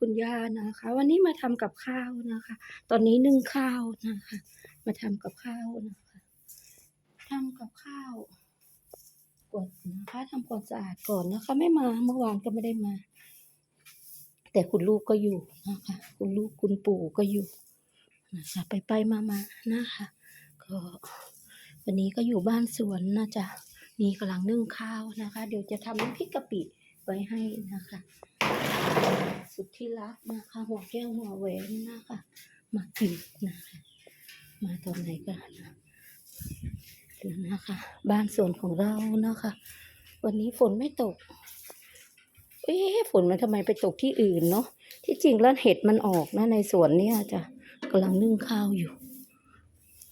คุณย่านะคะ วันนี้มาทำกับข้าวนะคะ ตอนนี้นึ่งข้าวนะคะ มาทำกับข้าวนะคะทำกับข้าวกดนะคะทำความสะอาดก่อนนะคะ ไม่มาเมื่อวานก็ไม่ได้มา แต่คุณลูกก็อยู่นะคะ คุณลูกคุณปู่ก็อยู่นะคะไปไปมามานะคะ ก็วันนี้ก็อยู่บ้านสวนนะจ๊ะนี่กำลังนึ่งข้าวนะคะ เดี๋ยวจะทำน้ำพริกกะปิ ไว้ให้นะคะ สุดที่รักนะคะ หัวแก้วหัวแหวนนะคะ มากินนะคะ มาตอนไหนกันนะนะคะ บ้านสวนของเรานะคะ วันนี้ฝนไม่ตก เอ๊ะฝนมันทำไมไปตกที่อื่นเนาะที่จริงแล้วเห็ดมันออกนะในสวนเนี่ยจ้ะกำลังนึ่งข้าวอยู่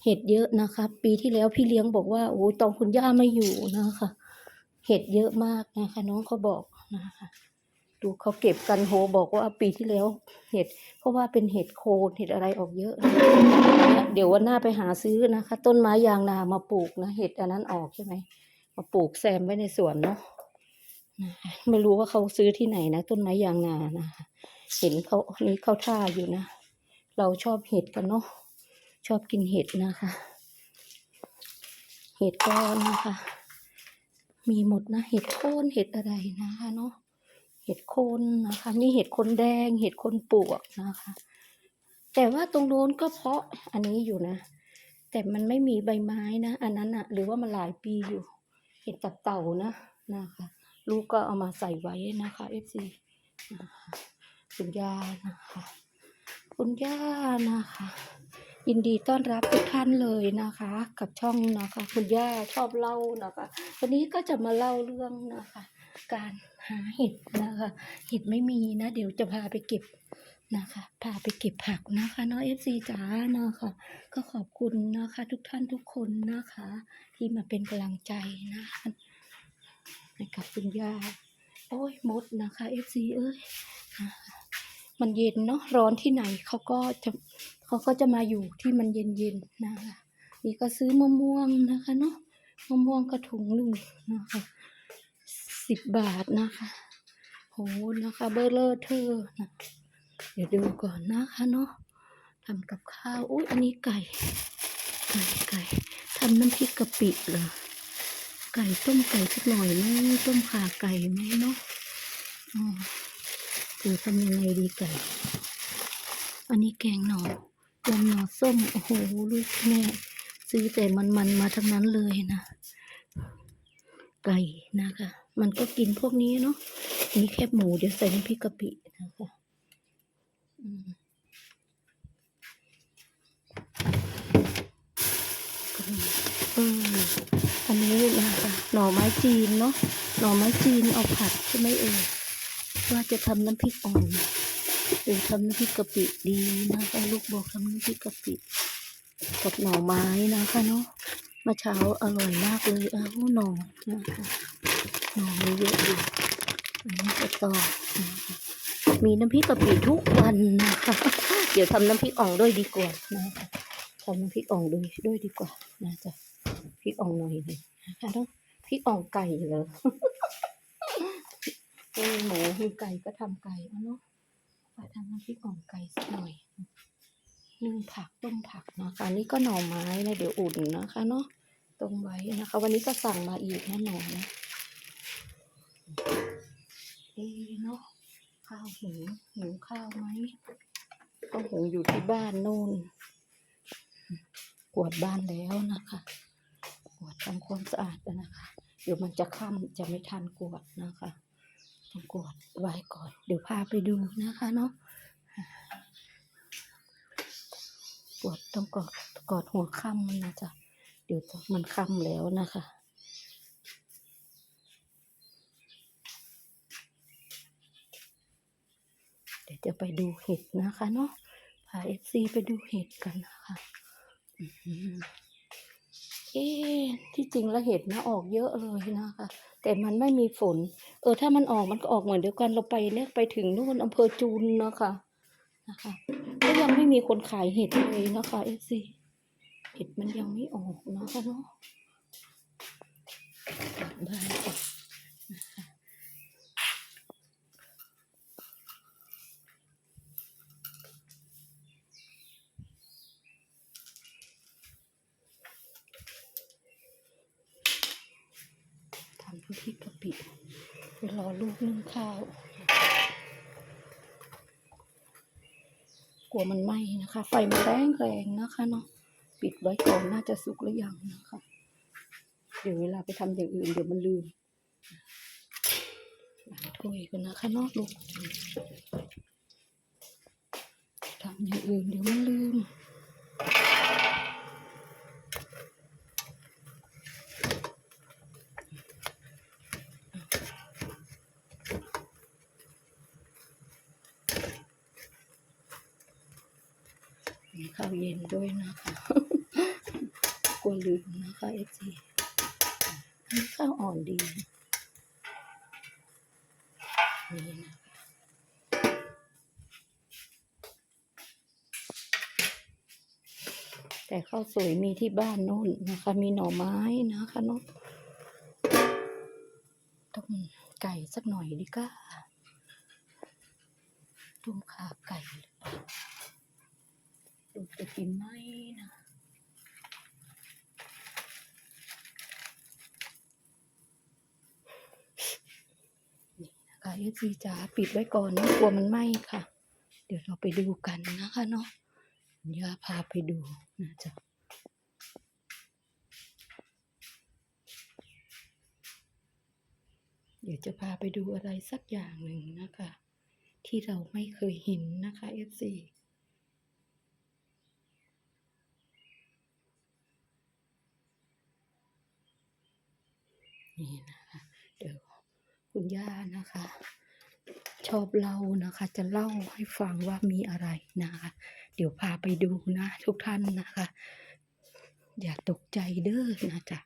เห็ดเยอะนะคะ ปีที่แล้วพี่เลี้ยงบอกว่าโอ้ตอนคุณย่าไม่อยู่นะคะ เห็ดเยอะมากนะคะ น้องเขาบอกนะคะ ดูเขาเก็บกันโหบอกว่าปีที่แล้ว เห็ด เพราะว่าเป็นเห็ดโคนเห็ดอะไรออกเยอะ เดี๋ยววันหน้าไปหาซื้อนะคะ ต้นไม้ยางนามาปลูกนะเห็ดอันนั้นออกใช่ไหมมาปลูกแซมไว้ในสวนเนาะนะคะไม่รู้ว่าเขาซื้อที่ไหนนะ ต้นไม้ยางนานะคะเห็นเขานี่เข้าท่าอยู่นะ เราชอบเห็ดกันเนาะชอบกินเห็ดนะคะ เห็ดก็นะคะ มีหมดนะ เห็ดโคนเห็ดอะไรนะคะเนาะเห็ดโคนนะคะมีเห็ดคนแดง เห็ดคนปวกนะคะ แต่ว่าตรงโน้นก็เพาะอันนี้อยู่นะ แต่มันไม่มีใบไม้นะ อันนั้นอะหรือว่ามันหลายปีอยู่ เห็ดตับเต่านะนะคะ ลูกก็เอามาใส่ไว้นะคะเอฟซีคะคุณย่านะคะคุณย่านะคะ ยินดีต้อนรับทุกท่านเลยนะคะ กับช่องนะคะ คุณย่าชอบเล่านะคะ วันนี้ก็จะมาเล่าเรื่องนะคะ การหาเห็ดนะคะ เห็ดไม่มีนะ เดี๋ยวจะพาไปเก็บนะคะ พาไปเก็บผักนะคะเนาะเอฟซีจ๋านะคะ ก็ขอบคุณนะคะ ทุกท่านทุกคนนะคะ ที่มาเป็นกำลังใจนะคะให้กับคุณย่าโอ้ยมดนะคะเอฟซีเอ้ยนะคะ มันเย็นเนาะร้อนที่ไหนเขาก็จะเขาก็จะมาอยู่ที่มันเย็นๆนะคะนี่ก็ซื้อมะม่วงนะคะเนาะมะม่วงกระถุงหนึ่งนะคะสิบบาทนะคะโหนะคะเบอร์เลอร์เธอร์นะเดี๋ยวดูก่อนนะคะเนาะทำกับข้าวอุ้ยอันนี้ไก่ไก่ไก่ทำน้ำพริกกะปิเหรอไก่ต้มไก่สักหน่อยไหมต้มขาไก่ไหมเนาะอ๋อ จะทำยังไงดีไก่อันนี้แกงหน่อแกงหน่อส้ม โอ้โห ลูกแม่ซื้อแต่มันมันๆมาทั้งนั้นเลยนะ ไก่นะคะ มันก็กินพวกนี้เนาะนี่แคบหมูเดี๋ยวใส่น้ำพริกกะปินะคะอืมอันนี้นะคะหน่อไม้จีนเนาะหน่อไม้จีนเอาผัดใช่ไหมเอ่ย ว่าจะทำน้ำพริกอ่อนหรือทำน้ำพริกกะปิดีนะคะลูกบอกทำน้ำพริกกะปิกับหน่อไม้นะคะเนาะมื่อเช้าอร่อยมากเลยอ้าวหน่อนะคะหน่อเยอะอยู่อันนี้ก็ต่อมีน้ำพริกกะปิทุกวันนะคะเดี๋ยวทำน้ำพริกอ่องด้วยดีกว่านะคะทำน้ำพริกอ่องด้วยด้วยดีกว่านะจ๊ะพริกอ่องหน่อยหนึ่งนะคะแล้วพริกอ่องไก่เหรอ มีหมูมีไก่ก็ทำไก่เอาเนาะไปทำน้ำพริกอ่องไก่สักหน่อยนึ่งผักต้มผักนะคะอันนี่ก็หน่อไม้นะเดี๋ยวอุ่นนะคะเนาะต้มไว้นะคะ วันนี้ก็สั่งมาอีกนะหน่อนะเอเนาะข้าวหุงหิวข้าวไหมข้าวหุงอยู่ที่บ้านนู่นกวาดบ้านแล้วนะคะกวาดทำความสะอาดแล้วนะคะ เดี๋ยวมันจะค่ำจะไม่ทันกวาดนะคะ ต้องกวดไว้ก่อน เดี๋ยวพาไปดูนะคะเนาะปวดต้องกอดกอดหัวค่ำมันนะจ๊ะเดี๋ยวมันค่ำแล้วนะคะเดี๋ยวจะไปดูเห็ดนะคะเนาะพาเอฟซีไปดูเห็ดกันนะคะ เอ๊ที่จริงแล้วเห็ดนะออกเยอะเลยนะคะ แต่มันไม่มีฝน เออ ถ้ามันออกมันก็ออกเหมือนเดียวกันเราไปเนี่ยไปถึงนู่นอำเภอจูนนะคะนะคะก็ยังไม่มีคนขายเห็ดเลยนะคะเอซีเห็ดมันยังไม่ออกนะคะเนาะบ้านำพริกกะปิไปรอลูกนึ่งข้าว กลัวมันไหม้นะคะ ไฟมันแรงแรงนะคะเนาะปิดไว้ก่อนน่าจะสุกหรือยังนะคะ เดี๋ยวเวลาไปทำอย่างอื่นเดี๋ยวมันลืมถ้วยกันนะคะนอกลูกทำอย่างอื่นเดี๋ยวมันลืม ข้าวเย็นด้วยนะคะ กลัวลืมนะคะเอฟซีข้าวอ่อนดีนี่นะแต่ข้าวสวยมีที่บ้านโน่นนะคะ มีหน่อไม้นะคะเนาะต้มไก่สักหน่อยดีก้าต้มขาไก่ ดูจะกินไหมนะนี่นะคะเอฟซีจ๋าปิดไว้ก่อนนะกลัวมันไหม้ค่ะ เดี๋ยวเราไปดูกันนะคะเนาะย่าพาไปดูนะจ๊ะเดี๋ยวจะพาไปดูอะไรสักอย่างหนึ่งนะคะ ที่เราไม่เคยเห็นนะคะเอฟซี นี่นะคะเดี๋ยวคุณย่านะคะ ชอบเล่านะคะ จะเล่าให้ฟังว่ามีอะไรนะคะ เดี๋ยวพาไปดูนะทุกท่านนะคะ อย่าตกใจเด้อนะจ๊ะ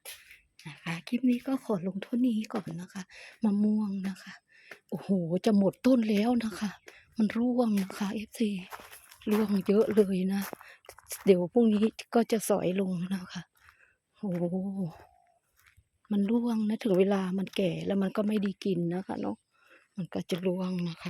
นะคะคลิปนี้ก็ขอลงเท่านี้ก่อนนะคะมะม่วงนะคะโอ้โหจะหมดต้นแล้วนะคะ มันร่วงนะคะเอฟซีร่วงเยอะเลยนะ เดี๋ยวพรุ่งนี้ก็จะสอยลงนะคะโอ้โห มันร่วงนะถึงเวลามันแก่แล้วมันก็ไม่ดีกินนะคะเนาะมันก็จะร่วงนะคะ